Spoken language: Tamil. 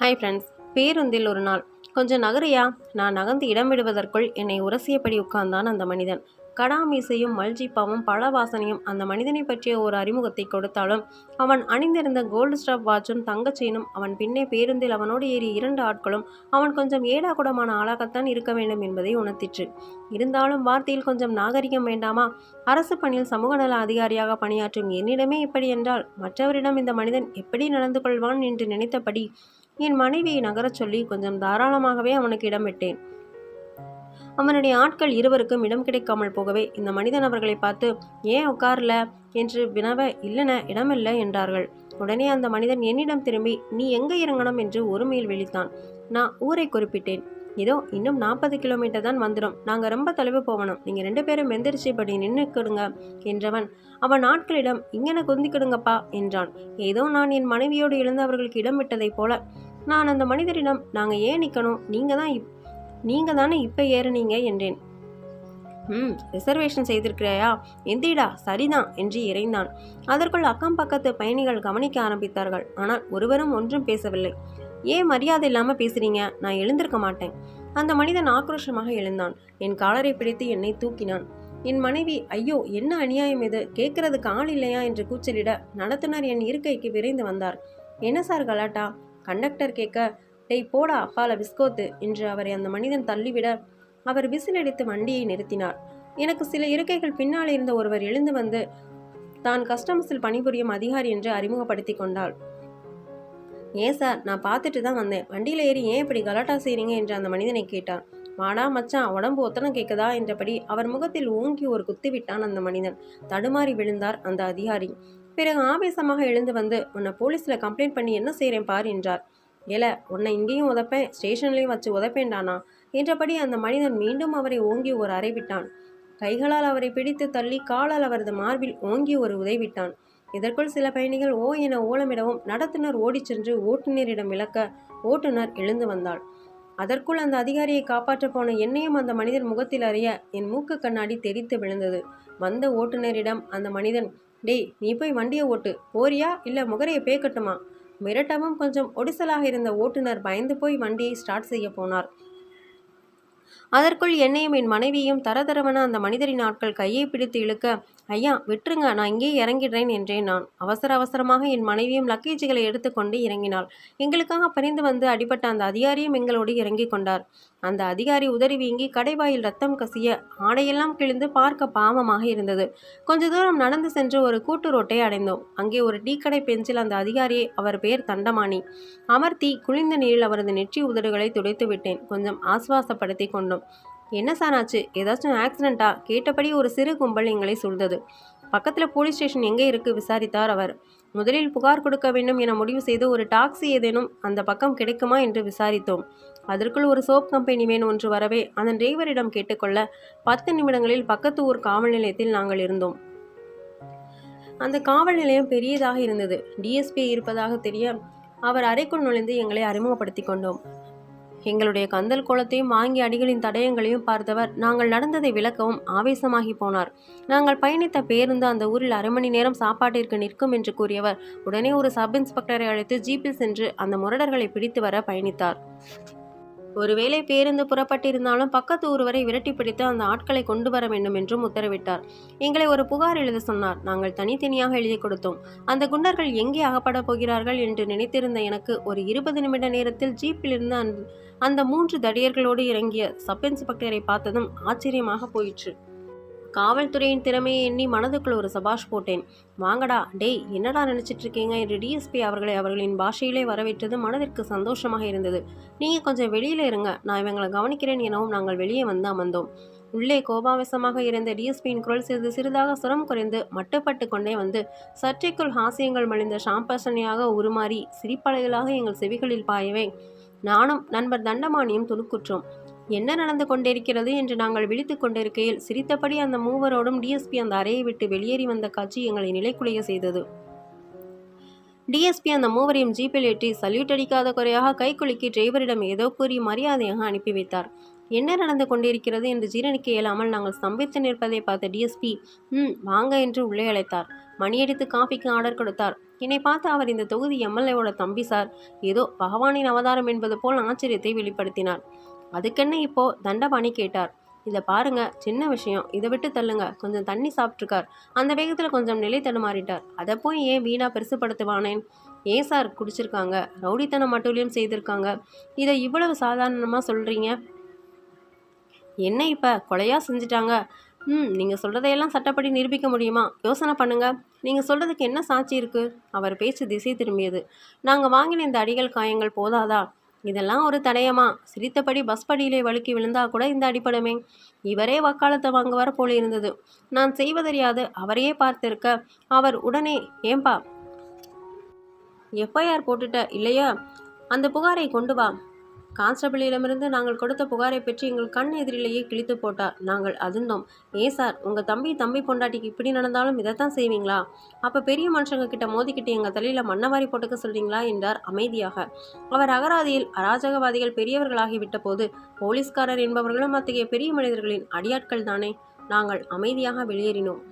ஹாய் ஃப்ரெண்ட்ஸ் பேருந்தில் ஒரு நாள். கொஞ்சம் நகரியா? நான் நகர்ந்து இடம் விடுவதற்குள் என்னை உரசியபடி உட்கார்ந்தான் அந்த மனிதன். கடா மீசையும் மல்ஜிப்பாவும் பழ வாசனையும் அந்த மனிதனை பற்றிய ஒரு அறிமுகத்தை கொடுத்தாலும் அவன் அணிந்திருந்த கோல்டு ஸ்டாப் வாட்சும் தங்கச்செயினும் அவன் பின்னே பேருந்தில் அவனோடு ஏறி இரண்டு ஆட்களும் அவன் கொஞ்சம் ஏடாகுடமான ஆளாகத்தான் இருக்க வேண்டும் என்பதை உணர்த்திற்று. இருந்தாலும் வார்த்தையில் கொஞ்சம் நாகரிகம் வேண்டாமா? அரசு பணியில் சமூக நல அதிகாரியாக பணியாற்றும் என்னிடமே இப்படி என்றால் மற்றவரிடம் இந்த மனிதன் எப்படி நடந்து கொள்வான் என்று நினைத்தபடி என் மனைவியை நகரச் சொல்லி கொஞ்சம் தாராளமாகவே அவனுக்கு இடம் விட்டேன் அவனுடைய ஆட்கள் இருவருக்கும் இடம் கிடைக்காமல் போகவே இந்த மனிதன் அவர்களை பார்த்து ஏன் உட்கார்ல? என்று வினவ இல்லைன இடமில்லை என்றார்கள். உடனே அந்த மனிதன் என்னிடம் திரும்பி நீ எங்கே இறங்கணும்? என்று ஒருமையில் விழித்தான். நான் ஊரை குறிப்பிட்டேன். இதோ இன்னும் நாற்பது கிலோமீட்டர் தான் வந்துடும் நாங்கள் ரொம்ப தொலைவு போகணும். நீங்கள் ரெண்டு பேரும் எந்திரிச்சபடி நின்றுக்கிடுங்க என்றவன். அவன் ஆட்களிடம் இங்கன குந்திக்கிடுங்கப்பா என்றான். ஏதோ நான் என் மனைவியோடு எழுந்து அவர்களுக்கு இடம் விட்டதைப் போல. நான் அந்த மனிதரிடம் நாங்கள் ஏன் நிற்கணும் நீங்கள் தான் இப் நீங்கள் தானே இப்போ ஏறுனீங்க என்றேன். ம் ரிசர்வேஷன் செய்திருக்கிறாயா? எந்திரிடா சரிதான் என்று இறைந்தான். அதற்குள் அக்கம் பக்கத்து பயணிகள் கவனிக்க ஆரம்பித்தார்கள். ஆனால் ஒருவரும் ஒன்றும் பேசவில்லை. ஏன் மரியாதை இல்லாமல் பேசுறீங்க? நான் எழுந்திருக்க மாட்டேன். அந்த மனிதன் ஆக்ரோஷமாக எழுந்தான். என் காலரை பிடித்து என்னை தூக்கினான். என் மனைவி ஐயோ என்ன அநியாயம் இது? கேட்கறதுக்கு ஆள் இல்லையா? என்று கூச்சலிட நடத்துனர் என் இருக்கைக்கு விரைந்து வந்தார். என்ன சார் கலாட்டா? கண்டக்டர் கேட்க டெய் போடா அப்பால பிஸ்கோத்து என்று அவரை அந்த மனிதன் தள்ளிவிட அவர் விசிலடித்து வண்டியை நிறுத்தினார். எனக்கு சில இருக்கைகள் பின்னால் இருந்த ஒருவர் எழுந்து வந்து தான் கஸ்டமர்ஸில் பணிபுரியும் அதிகாரி என்று அறிமுகப்படுத்தி கொண்டாள். ஏன் சார் நான் பார்த்துட்டு தான் வந்தேன். வண்டியில் ஏறி ஏன் இப்படி கலாட்டா செய்கிறீங்க என்று அந்த மனிதனை கேட்டான். வாடா மச்சான் உடம்பு ஒத்தனம் கேட்குதா என்றபடி அவர் முகத்தில் ஓங்கி ஒரு குத்து விட்டான் அந்த மனிதன். தடுமாறி விழுந்தார் அந்த அதிகாரி. பிறகு ஆவேசமாக எழுந்து வந்து உன்னை போலீஸில் கம்ப்ளைண்ட் பண்ணி என்ன செய்கிறேன் பார் என்றார். ஏல உன்னை இங்கேயும் உதப்பேன் ஸ்டேஷன்லேயும் வச்சு உதப்பேன்டானா என்றபடி அந்த மனிதன் மீண்டும் அவரை ஓங்கி ஒரு அறை விட்டான். கைகளால் அவரை பிடித்து தள்ளி காலால் அவரது மார்பில் ஓங்கி ஒரு உதைவிட்டான் இதற்குள் சில பயணிகள் ஓ என ஓலமிடவும் நடத்துனர் ஓடிச் சென்று ஓட்டுநரிடம் விளக்க ஓட்டுநர் எழுந்து வந்தாள். அதற்குள் அந்த அதிகாரியை காப்பாற்றப் போன என்னையும் அந்த மனிதன் முகத்தில் அறிய என் மூக்கு கண்ணாடி தெரித்து விழுந்தது. வந்த ஓட்டுநரிடம் அந்த மனிதன் டேய் நீ போய் வண்டியை ஓட்டு. போறியா? இல்லை முகரையை பேக்கட்டுமா மிரட்டவும் கொஞ்சம் ஒடிசலாக இருந்த ஓட்டுநர் பயந்து போய் வண்டியை ஸ்டார்ட் செய்ய போனார். அதற்குள் என்னையும் என் மனைவியும் தரதரவன அந்த மனிதரின் ஆட்கள் கையை பிடித்து இழுக்க ஐயா விட்டுருங்க நான் இங்கேயே இறங்கிடுறேன் என்றேன் நான். அவசர அவசரமாக என் மனைவியும் லக்கேஜுகளை எடுத்துக்கொண்டு இறங்கினாள். எங்களுக்காக பரிந்து வந்து அடிபட்ட அந்த அதிகாரியும் எங்களோடு இறங்கிக் கொண்டார். அந்த அதிகாரி உதறி வீங்கி கடைவாயில் ரத்தம் கசிய ஆடையெல்லாம் கிழிந்து பார்க்க பாவமாக இருந்தது. கொஞ்ச தூரம் நடந்து சென்று ஒரு கூட்டு ரோட்டை அடைந்தோம். அங்கே ஒரு டீ கடை பெஞ்சில் அந்த அதிகாரியை அவர் பெயர் தண்டமானி. அமர்த்தி குளிர்ந்த நீரில் அவரது நெற்றி உதடுகளை துடைத்து விட்டேன். கொஞ்சம் ஆஸ்வாசப்படுத்தி கொண்டோம். என்ன சார் ஆச்சு? ஏதாச்சும் ஆக்சிடெண்ட்டா கேட்டபடி ஒரு சிறு கும்பல் எங்களை சூழ்ந்தது. பக்கத்தில் போலீஸ் ஸ்டேஷன் எங்கே இருக்குது விசாரித்தார் அவர். முதலில் புகார் கொடுக்க வேண்டும் என முடிவு செய்து ஒரு டாக்ஸி ஏதேனும் அந்த பக்கம் கிடைக்குமா என்று விசாரித்தோம். அதற்குள் ஒரு சோப் கம்பெனி வேன் ஒன்று வரவே அதன் டிரைவரிடம் கேட்டுக்கொள்ள பத்து நிமிடங்களில் பக்கத்து ஊர் காவல் நிலையத்தில் நாங்கள் இருந்தோம். அந்த காவல் நிலையம் பெரியதாக இருந்தது. டிஎஸ்பி இருப்பதாக தெரிய அவர் அறைக்குள் நுழைந்து எங்களை அறிமுகப்படுத்தி கொண்டோம். எங்களுடைய கந்தல் கோலத்தையும் வாங்கி அடிகளின் தடயங்களையும் பார்த்தவர் நாங்கள் நடந்ததை விளக்கவும் ஆவேசமாகி போனார். நாங்கள் பயணித்த பேருந்து அந்த ஊரில் அரை மணி நேரம் சாப்பாட்டிற்கு நிற்கும் என்று கூறியவர். உடனே ஒரு சப் இன்ஸ்பெக்டரை அழைத்து ஜீப்பில் சென்று அந்த முரடர்களை பிடித்து வர பயணித்தார். ஒருவேளை பேருந்து புறப்பட்டிருந்தாலும் பக்கத்து ஊர் வரை விரட்டி பிடித்து அந்த ஆட்களை கொண்டு வர வேண்டும் என்றும் உத்தரவிட்டார். எங்களை ஒரு புகார் எழுத சொன்னார். நாங்கள் தனித்தனியாக எழுதி கொடுத்தோம். அந்த குண்டர்கள் எங்கே அகப்பட போகிறார்கள் என்று நினைத்திருந்த எனக்கு ஒரு இருபது நிமிட நேரத்தில் ஜீப்பிலிருந்து அந்த அந்த மூன்று தடியர்களோடு இறங்கிய சப் இன்ஸ்பெக்டரை பார்த்ததும் ஆச்சரியமாக போயிற்று. காவல்துறையின் திறமையை எண்ணி மனதுக்குள் ஒரு சபாஷ் போட்டேன். வாங்கடா டேய் என்னடா நினச்சிட்டு இருக்கீங்க என்று டிஎஸ்பி அவர்களை அவர்களின் பாஷையிலே வரவேற்றது மனதிற்கு சந்தோஷமாக இருந்தது. நீங்க கொஞ்சம் வெளியில இருங்க. நான் இவங்களை கவனிக்கிறேன் எனவும் நாங்கள் வெளியே வந்து அமர்ந்தோம். உள்ளே கோபாவேசமாக இருந்த டிஎஸ்பியின் குரல் சிறிது சிறிதாக சுரம் குறைந்து மட்டுப்பட்டு கொண்டே வந்து சற்றைக்குள் ஹாசியங்கள் மலிந்த ஷாம்பசனையாக உருமாறி சிரிப்பலைகளாக எங்கள் செவிகளில் பாயவே. நானும் நண்பர் தண்டமானியும் துணுக்குற்றோம். என்ன நடந்து கொண்டிருக்கிறது என்று நாங்கள் விழித்து கொண்டிருக்கையில் சிரித்தபடி அந்த மூவரோடும் டிஎஸ்பி அந்த அறையை விட்டு வெளியேறி வந்த காட்சி எங்களை நிலைக்குலைய செய்தது. டிஎஸ்பி அந்த மூவரையும் ஜீப்பில் ஏற்றி சல்யூட் அடிக்காத குறையாக கைக்குலுக்கி டிரைவரிடம் ஏதோ கூறி மரியாதையாக அனுப்பி வைத்தார். என்ன நடந்து கொண்டிருக்கிறது என்று ஜீரணிக்க இயலாமல் நாங்கள் ஸ்தம்பித்து நிற்பதை பார்த்த டிஎஸ்பி ம் வாங்க என்று உள்ளே அழைத்தார். மணியடித்து காஃபிக்கு ஆர்டர் கொடுத்தார். என்னை பார்த்து அவர் இந்த தொகுதி எம்எல்ஏவோட தம்பி சார். ஏதோ பகவானின் அவதாரம் என்பது போல் ஆச்சரியத்தை வெளிப்படுத்தினார். அதுக்கென்ன இப்போ தண்டபாணி கேட்டார். இதை பாருங்க சின்ன விஷயம். இதை விட்டு தள்ளுங்க. கொஞ்சம் தண்ணி சாப்பிட்ருக்கார் அந்த வேகத்தில் கொஞ்சம் நிலை தடுமாறிட்டார். அதை போய் ஏன் வீணாக பெருசுப்படுத்துவானேன்? ஏன் சார் குடிச்சிருக்காங்க? ரவுடித்தனம் மட்டும் செய்திருக்காங்க. இதை இவ்வளவு சாதாரணமாக சொல்கிறீங்க என்ன இப்போ? கொலையாக செஞ்சிட்டாங்க? ம் நீங்கள் சொல்கிறதையெல்லாம் சட்டப்படி நிரூபிக்க முடியுமா? யோசனை பண்ணுங்க. நீங்கள் சொல்கிறதுக்கு என்ன சாட்சி இருக்குது அவர் பேச்சு திசை திரும்பியது. நாங்கள் வாங்கின இந்த அடிகள் காயங்கள் போதாதா? இதெல்லாம் ஒரு தடயமா? சிரித்தபடி பஸ் படியிலே வழுக்கி விழுந்தா கூட இந்த அடிப்படமே. இவரே வக்காலத்தை வாங்குவார் போல இருந்தது நான் செய்வதறியாது அவரையே பார்த்திருக்க. அவர் உடனே ஏம்பா எஃப்ஐஆர் போட்டுட்ட இல்லையா? அந்த புகாரை கொண்டு வா. கான்ஸ்டபிளிடமிருந்து நாங்கள் கொடுத்த புகாரை பெற்று எங்கள் கண் எதிரிலேயே கிழித்து போட்டார். நாங்கள் அதிர்ந்தோம். ஏ சார் உங்கள் தம்பி தம்பி பொண்டாட்டிக்கு இப்படி நடந்தாலும் இதைத்தான் செய்வீங்களா? அப்போ பெரிய மனுஷங்க கிட்ட மோதிக்கிட்டு எங்கள் தலையில் மண்ணவாரி போட்டுக்க சொல்றீங்களா? என்றார் அமைதியாக. அவர் அகராதியில் அராஜகவாதிகள் பெரியவர்களாகிவிட்ட போது போலீஸ்காரர் என்பவர்களும் அத்தகைய பெரிய மனிதர்களின் அடியாட்கள் தானே? நாங்கள் அமைதியாக வெளியேறினோம்.